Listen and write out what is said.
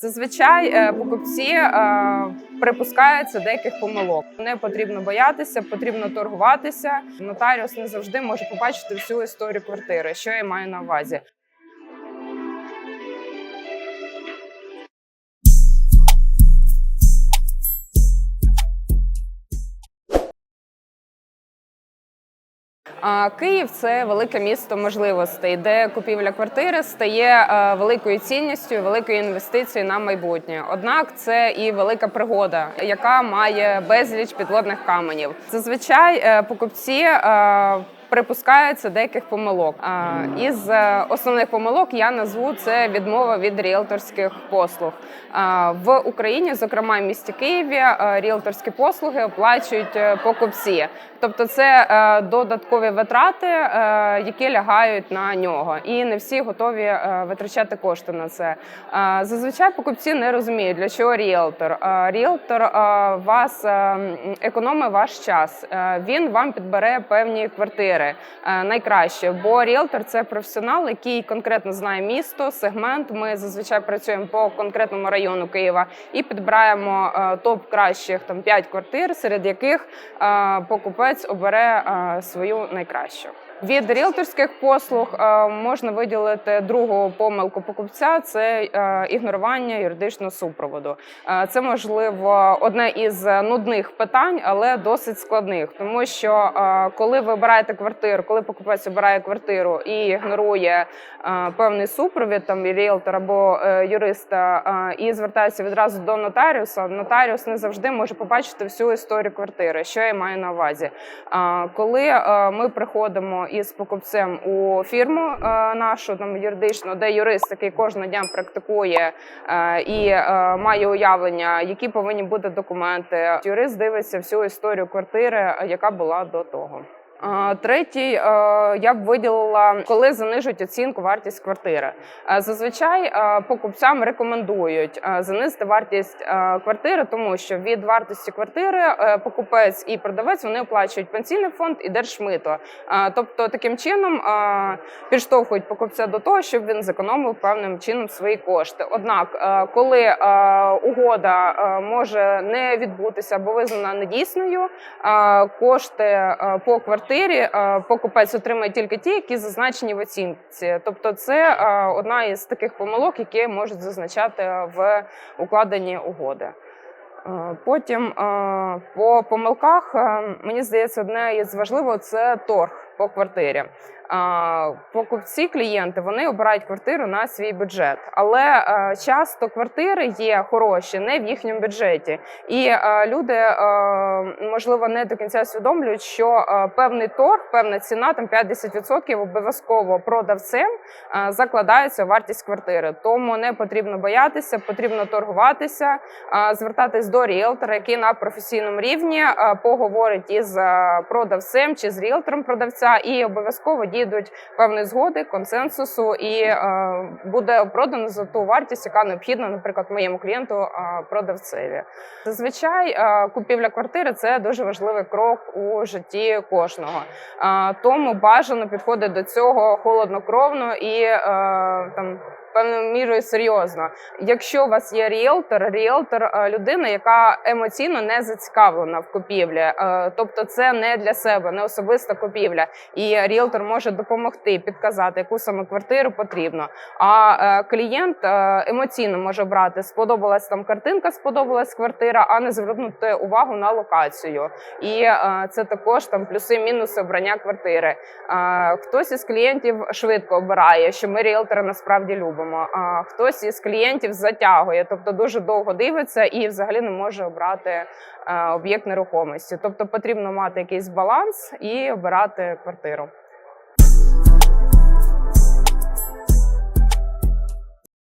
Зазвичай е, покупці е, припускаються деяких помилок. Не потрібно боятися, потрібно торгуватися. Нотаріус не завжди може побачити всю історію квартири, що я маю на увазі. А Київ це велике місто можливостей, де купівля квартири стає е, великою цінністю, великою інвестицією на майбутнє. Однак це і велика пригода, яка має безліч підводних каменів. Зазвичай е, покупці. Припускаються деяких помилок. Із е, основних помилок я назву це відмова від ріелторських послуг. В Україні, зокрема в місті Києві, е, ріелторські послуги оплачують е, покупці, тобто це додаткові витрати, які лягають на нього, і не всі готові витрачати кошти на це. Зазвичай покупці не розуміють, для чого ріелтор. Ріелтор вас е, економить ваш час. Він вам підбере певні квартири е, найкраще, бо ріелтор це професіонал, який конкретно знає місто, сегмент. Ми зазвичай працюємо по конкретному району Києва і підбираємо е, топ кращих там 5 квартир, серед яких е, покупець обере свою найкращу. Від ріелторських послуг е, можна виділити другу помилку покупця це е, ігнорування юридичного супроводу. Е, Це можливо одне із нудних питань, але досить складних, тому що коли ви обираєте квартиру, коли покупець обирає квартиру і ігнорує певний супровід, там ріелтор або юриста, і звертається відразу до нотаріуса, нотаріус не завжди може побачити всю історію квартири. Що я маю на увазі? Коли ми приходимо із покупцем у фірму е, нашу там юридичну, де юрист, який кожного дня практикує е, і е, має уявлення, які повинні бути документи. Юрист дивиться всю історію квартири, яка була до того. А, Третій е, я б виділила, коли занижують оцінку вартість квартири. Е, Зазвичай е, покупцям рекомендують е, занизити вартість е, квартири, тому що від вартості квартири е, покупець і продавець вони оплачують пенсійний фонд і держмито. Е, Тобто таким чином е, підштовхують покупця до того, щоб він зекономив певним чином свої кошти. Однак, е, коли е, угода е, може не відбутися або визнана недійсною, е, кошти е, по квартирі е, покупець отримає тільки ті, які зазначені в оцінці. Тобто, це е, одна із таких помилок, які можуть зазначати в укладенні угоди. Е, Потім по помилках мені здається, одне із важливого це торг по квартирі. Покупці, клієнти вони обирають квартиру на свій бюджет, але е, часто квартири є хороші не в їхньому бюджеті, і е, люди е, можливо не до кінця усвідомлюють, що певний торг, певна ціна, там 50% обов'язково продавцем закладається вартість квартири. Тому не потрібно боятися, потрібно торгуватися, звертатись до ріелтора, який на професійному рівні поговорить із продавцем чи з ріелтором продавця, і обов'язково дійдуть певної згоди, консенсусу, і е, буде продано за ту вартість, яка необхідна, наприклад, моєму клієнту е, продавцеві. Зазвичай е, купівля квартири це дуже важливий крок у житті кожного. Тому бажано підходити до цього холоднокровно і там. Певною мірою серйозно. Якщо у вас є ріелтор, ріелтор е, людина, яка емоційно не зацікавлена в купівлі, Е, тобто це не для себе, не особиста купівля. І ріелтор може допомогти підказати, яку саме квартиру потрібно. А е, клієнт емоційно може брати, сподобалась там картинка, сподобалась квартира, а не звернути увагу на локацію. І це також там плюси-мінуси обрання квартири. Хтось із клієнтів швидко обирає, що ми ріелтори насправді любимо. А хтось із клієнтів затягує, тобто дуже довго дивиться і взагалі не може обрати е, об'єкт нерухомості. Тобто потрібно мати якийсь баланс і обирати квартиру.